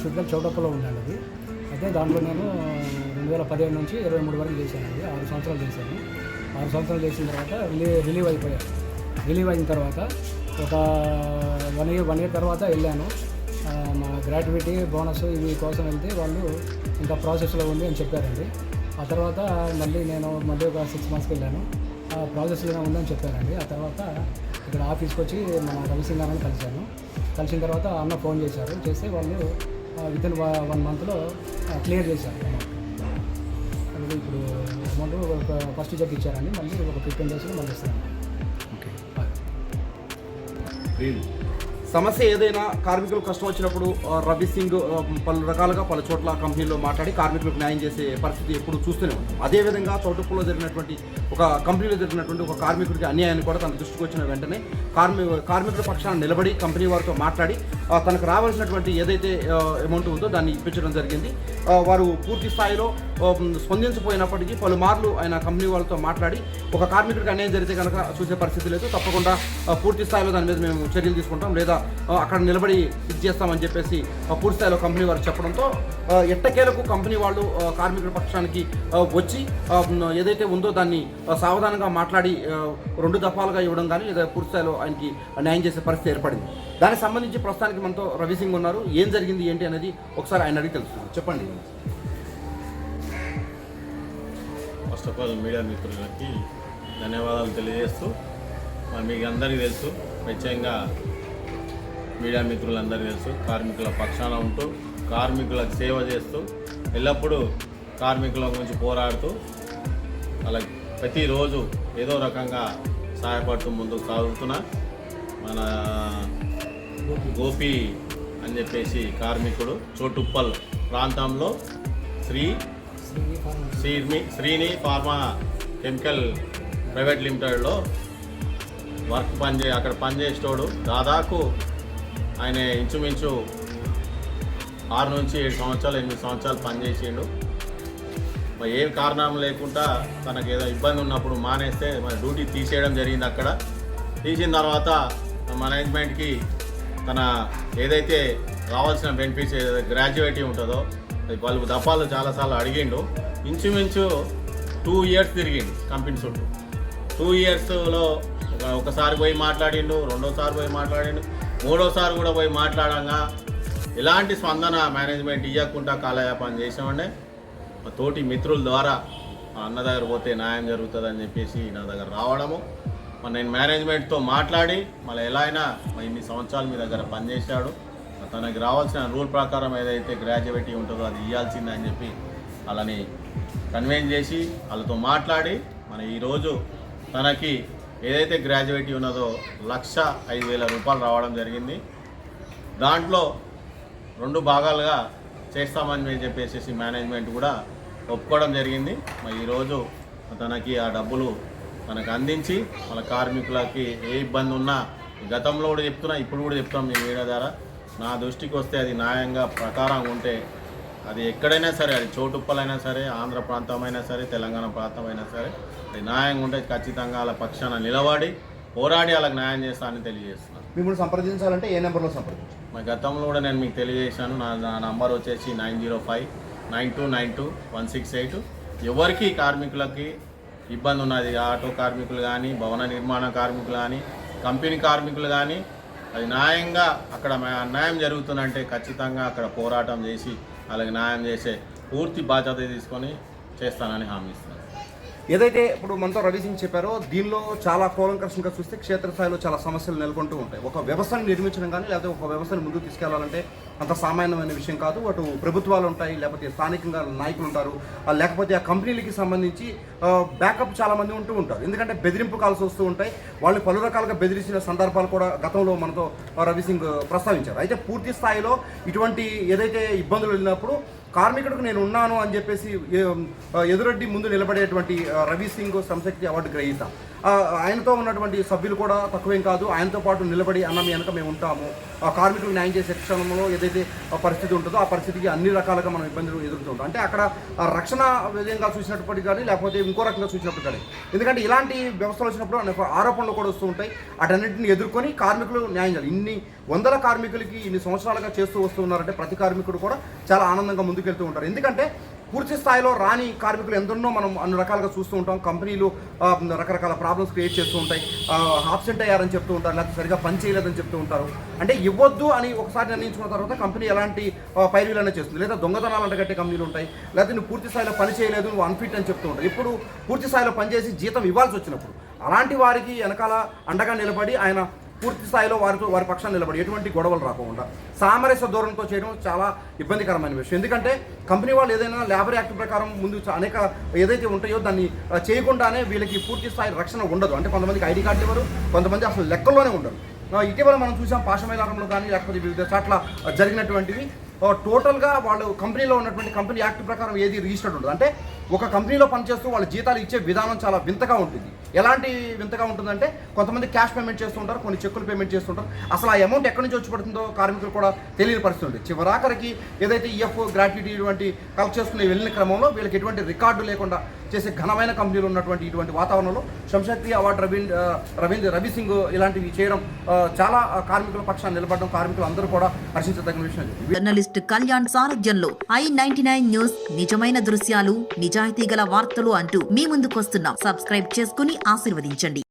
Pharmaceutical చౌడప్పలో ఉండాలి అది. అయితే దాంట్లో నేను రెండు వేల పదిహేను నుంచి ఇరవై మూడు వరకు చేశానండి. ఆరు సంవత్సరాలు చేశాను. ఆరు సంవత్సరాలు చేసిన తర్వాత రిలీ రిలీవ్ అయిపోయాను రిలీవ్ అయిన తర్వాత ఒక వన్ ఇయర్ వన్ ఇయర్ తర్వాత వెళ్ళాను. మా గ్రాట్యుటీ బోనస్ ఇవి కోసం వెళ్తే వాళ్ళు ఇంకా ప్రాసెస్లో ఉంది అని చెప్పారండి. ఆ తర్వాత మళ్ళీ నేను మళ్ళీ ఒక సిక్స్ మంత్స్కి వెళ్ళాను. ఆ ప్రాసెస్లోనే ఉందని చెప్పారండి. ఆ తర్వాత ఇక్కడ ఆఫీస్కి వచ్చి మన రవిసింగ్ గారిని కలిశాను. కలిసిన తర్వాత అన్న ఫోన్ చేశారు. చేస్తే వాళ్ళు విత్ ఇన్ వన్ మంత్లో క్లియర్ చేశారు. అమౌంట్ అది ఇప్పుడు అమౌంట్ ఒక ఫస్ట్ చెక్ ఇచ్చారండి మళ్ళీ ఒక ఫిఫ్టీన్ డేస్లో మళ్ళీ ఇస్తాను. సమస్య ఏదైనా కార్మికులకు కష్టం వచ్చినప్పుడు రవి సింగ్ పలు రకాలుగా పలు చోట్ల కంపెనీలో మాట్లాడి కార్మికులకు న్యాయం చేసే పరిస్థితి ఎప్పుడు చూస్తూనే ఉంటాం. అదేవిధంగా చౌటుప్పులో జరిగినటువంటి ఒక కంపెనీలో జరిగినటువంటి ఒక కార్మికుడికి అన్యాయాన్ని కూడా తన దృష్టికి వచ్చిన వెంటనే కార్మి కార్మికుల పక్షాన నిలబడి కంపెనీ వారితో మాట్లాడి తనకు రావాల్సినటువంటి ఏదైతే అమౌంట్ ఉందో దాన్ని ఇప్పించడం జరిగింది. వారు పూర్తి స్థాయిలో ఆ, స్పందించపోయినప్పటికీ పలుమార్లు ఆయన కంపెనీ వాళ్ళతో మాట్లాడి ఒక కార్మికుడికి అన్యాయం జరిగితే కనుక చూసే పరిస్థితి లేదు. తప్పకుండా పూర్తి స్థాయిలో దాని మీద మేము చర్యలు తీసుకుంటాం. లేదా అక్కడ నిలబడి ఇచ్చేస్తామని చెప్పేసి పూర్తి స్థాయిలో కంపెనీ వారు చెప్పడంతో ఎట్టకేలకు కంపెనీ వాళ్ళు కార్మికుల పక్షానికి వచ్చి ఏదైతే ఉందో దాన్ని సావధానంగా మాట్లాడి రెండు దఫాలుగా ఇవ్వడం కానీ లేదా పూర్తి స్థాయిలో ఆయనకి న్యాయం చేసే పరిస్థితి ఏర్పడింది. దానికి సంబంధించి ప్రస్తుతానికి మనతో రవి సింగ్ ఉన్నారు. ఏం జరిగింది ఏంటి అనేది ఒకసారి ఆయన అడిగి తెలుస్తుంది చెప్పండి. ఫస్ట్ ఆఫ్ ఆల్ మీడియా మిత్రులకి ధన్యవాదాలు తెలియజేస్తూ మీకు అందరికీ తెలుసు ప్రత్యేకంగా మీడియా మిత్రులందరూ తెలుసు కార్మికుల పక్షాన ఉంటూ కార్మికులకు సేవ చేస్తూ ఎల్లప్పుడూ కార్మికుల గురించి పోరాడుతూ అలా ప్రతిరోజు ఏదో రకంగా సహాయపడుతూ ముందుకు సాగుతున్నా మన గోపి అని చెప్పేసి కార్మికుడు చోటుప్పల్ ప్రాంతంలో Sri Srini Srini pharma chemical private లిమిటెడ్లో work పనిచే అక్కడ పనిచేసేటోడు దాదాపు ఆయన ఇంచుమించు ఆరు నుంచి ఏడు సంవత్సరాలు ఎనిమిది సంవత్సరాలు పనిచేసిండు. మరి ఏ కారణం లేకుండా తనకు ఏదో ఇబ్బంది ఉన్నప్పుడు మానేస్తే మరి డ్యూటీ తీసేయడం జరిగింది అక్కడ. తీసిన తర్వాత మేనేజ్మెంట్కి తన ఏదైతే రావాల్సిన బెనిఫిట్స్ ఏదైతే గ్రాడ్యుయేటీ ఉంటుందో అది వాళ్ళు దఫాలు చాలాసార్లు అడిగిండు. ఇంచుమించు టూ ఇయర్స్ తిరిగిండు కంపెనీ చుట్టూ. టూ ఇయర్స్లో ఒకసారి పోయి మాట్లాడిండు రెండోసారి పోయి మాట్లాడిండు. మూడోసారి కూడా పోయి మాట్లాడంగా ఎలాంటి స్పందన మేనేజ్మెంట్ ఇవ్వకుండా కాలయాపన చేసామంటే మా తోటి మిత్రుల ద్వారా మా అన్న దగ్గర పోతే న్యాయం జరుగుతుందని చెప్పేసి నా దగ్గర రావడము. మరి నేను మేనేజ్మెంట్తో మాట్లాడి మళ్ళీ ఎలా అయినా మరి ఇన్ని సంవత్సరాలు మీ దగ్గర పనిచేశాడు. తనకి రావాల్సిన రూల్ ప్రకారం ఏదైతే గ్రాడ్యుయేటీ ఉంటుందో అది ఇవ్వాల్సిందే అని చెప్పి వాళ్ళని కన్వీన్ చేసి వాళ్ళతో మాట్లాడి మన ఈరోజు తనకి ఏదైతే గ్రాడ్యుయేట్ ఉన్నదో లక్ష ఐదు వేల రూపాయలు రావడం జరిగింది. దాంట్లో రెండు భాగాలుగా చేస్తామని మేము చెప్పేసి మేనేజ్మెంట్ కూడా ఒప్పుకోవడం జరిగింది. మరి ఈరోజు తనకి ఆ డబ్బులు మనకు అందించి మన కార్మికులకి ఏ ఇబ్బంది ఉన్నా గతంలో కూడా చెప్తున్నా ఇప్పుడు కూడా చెప్తాం మీ మీడియా ద్వారా. నా దృష్టికి వస్తే అది న్యాయంగా ప్రకారం ఉంటే అది ఎక్కడైనా సరే అది చోటుప్పలైనా సరే ఆంధ్ర ప్రాంతమైనా సరే తెలంగాణ ప్రాంతమైనా సరే అది న్యాయంగా ఉంటే ఖచ్చితంగా వాళ్ళ పక్షాన నిలబడి పోరాడి వాళ్ళకి న్యాయం చేస్తానని తెలియజేస్తున్నాను. మిమ్మల్ని సంప్రదించాలంటే ఏ నెంబర్లో సంప్రదించాలి? మా గతంలో కూడా నేను మీకు తెలియజేశాను నా నా నంబర్ వచ్చేసి nine zero five nine two nine two one six eight. ఎవరికి కార్మికులకి ఇబ్బంది ఉన్నది ఆటో కార్మికులు కానీ భవన నిర్మాణ కార్మికులు కానీ కంపెనీ కార్మికులు కానీ అది న్యాయంగా అక్కడ న్యాయం జరుగుతుందంటే ఖచ్చితంగా అక్కడ పోరాటం చేసి వాళ్ళకి న్యాయం చేసే పూర్తి బాధ్యత తీసుకొని చేస్తానని హామీ ఇస్తున్నాను ఏదైతే ఇప్పుడు మనతో రవి సింగ్ చెప్పారో దీనిలో చాలా కూలంకషంగా చూస్తే క్షేత్రస్థాయిలో చాలా సమస్యలు నెలకొంటూ ఉంటాయి. ఒక వ్యవస్థను నిర్మించడం కానీ లేకపోతే ఒక వ్యవస్థను ముందుకు తీసుకెళ్ళాలంటే అంత సామాన్యమైన విషయం కాదు. అటు ప్రభుత్వాలు ఉంటాయి లేకపోతే స్థానికంగా నాయకులు ఉంటారు లేకపోతే ఆ కంపెనీలకి సంబంధించి బ్యాకప్ చాలామంది ఉంటూ ఉంటారు. ఎందుకంటే బెదిరింపు కాల్స్ వస్తూ ఉంటాయి. వాళ్ళని పలు రకాలుగా బెదిరించిన సందర్భాలు కూడా గతంలో మనతో రవి సింగ్ ప్రస్తావించారు. అయితే పూర్తి స్థాయిలో ఇటువంటి ఏదైతే ఇబ్బందులు వెళ్ళినప్పుడు కార్మికుడికి నేను ఉన్నాను అని చెప్పేసి ఎదురొడ్డి ముందు నిలబడేటువంటి రవి సింగ్ సంశక్తి అవార్డు గ్రహీత. ఆయనతో ఉన్నటువంటి సభ్యులు కూడా తక్కువేం కాదు. ఆయనతో పాటు నిలబడి అన్న మీ వెనక మేము ఉంటాము. ఆ న్యాయం చేసే క్షణంలో ఏదైతే పరిస్థితి ఉంటుందో ఆ పరిస్థితికి అన్ని రకాలుగా మనం ఇబ్బందులు ఎదుర్కొంటాం. అంటే అక్కడ రక్షణ విధంగా చూసినప్పటికీ కానీ లేకపోతే ఇంకో రకంగా చూసినప్పుడు కానీ. ఎందుకంటే ఇలాంటి వ్యవస్థలు వచ్చినప్పుడు ఆరోపణలు కూడా వస్తూ ఉంటాయి. అటన్నింటిని ఎదుర్కొని కార్మికులు న్యాయం చేయాలి. ఇన్ని వందల కార్మికులకి ఇన్ని సంవత్సరాలుగా చేస్తూ వస్తూ ఉన్నారంటే ప్రతి కార్మికుడు కూడా చాలా ఆనందంగా ముందుకెళ్తూ ఉంటారు. ఎందుకంటే పూర్తి స్థాయిలో రాని కార్మికులు ఎందరో మనం అన్ని రకాలుగా చూస్తూ ఉంటాం. కంపెనీలు రకరకాల ప్రాబ్లమ్స్ క్రియేట్ చేస్తూ ఉంటాయి. ఆబ్సెంట్ అయ్యారని చెప్తూ ఉంటారు. లేకపోతే సరిగా పని చేయలేదని చెప్తూ ఉంటారు. అంటే ఇవ్వద్దు అని ఒకసారి నిర్ణయించుకున్న తర్వాత కంపెనీ ఎలాంటి ఆ, పైరులైనా చేస్తుంది. లేదా దొంగతనాలు అంటగట్టే కంపెనీలు ఉంటాయి. లేకపోతే నువ్వు పూర్తి స్థాయిలో పని చేయలేదు నువ్వు అన్ఫిట్ అని చెప్తూ ఉంటారు. ఇప్పుడు పూర్తి స్థాయిలో పనిచేసి జీతం ఇవ్వాల్సి వచ్చినప్పుడు అలాంటి వారికి వెనకాల అండగా నిలబడి ఆయన పూర్తి స్థాయిలో వారితో వారి పక్షాన్ని నిలబడి ఎటువంటి గొడవలు రాకుండా సామరస్య ధోరణితో చేయడం చాలా ఇబ్బందికరమైన విషయం. ఎందుకంటే కంపెనీ వాళ్ళు ఏదైనా లేబర్ యాక్ట్ ప్రకారం ముందు అనేక ఏదైతే ఉంటాయో దాన్ని చేయకుండానే వీళ్ళకి పూర్తి స్థాయి రక్షణ ఉండదు. అంటే కొంతమందికి ఐడి కార్డు ఇవ్వరు కొంతమంది అసలు లెక్కల్లోనే ఉండరు. ఇటీవల మనం చూసాం పాషమైలారంలో కానీ లేకపోతే వివిధ చోట్ల జరిగినటువంటివి. టోటల్గా వాళ్ళు కంపెనీలో ఉన్నటువంటి కంపెనీ యాక్ట్ ప్రకారం ఏది రిజిస్టర్డ్ ఉండదు. అంటే ఒక కంపెనీలో పనిచేస్తూ వాళ్ళ జీతాలు ఇచ్చే విధానం చాలా వింతగా ఉంటుంది. ఎలాంటి వింతగా ఉంటుందంటే కొంతమంది క్యాష్ పేమెంట్ చేస్తుంటారు కొన్ని చెక్కులు పేమెంట్ చేస్తుంటారు అసలు ఆ అమౌంట్ ఎక్కడి నుంచి వచ్చి పడుతుందో కార్మికులు కూడా తెలియని పరిస్థితి ఉంది చివరాఖరికి ఏదైతే ఈఎఫ్ గ్రాట్యుటీ ఇటువంటి కలెక్ట్ చేసుకునే వెళ్ళిన క్రమంలో వీళ్ళకి ఎటువంటి రికార్డు లేకుండా చేసే ఘనమైన కంపెనీలు ఉన్నటువంటి ఇటువంటి వాతావరణంలో శంశక్తి అవార్డు రవీంద్ర రవీంద్ర రవి సింగ్ ఇలాంటివి చేయడం చాలా కార్మికుల పక్షాన్ని నిలబడడం కార్మికులు అందరూ కూడా హర్షించదగిన విషయం జర్నలిస్ట్ కళ్యాణ్ సారథ్యంలో ఐ నైన్టీ నైన్ న్యూస్ నిజమైన దృశ్యాలు నిజాయితీ గల వార్తలు అంటూ మీ ముందుకొస్తున్నాం. సబ్స్క్రైబ్ చేసుకుని ఆశీర్వదించండి.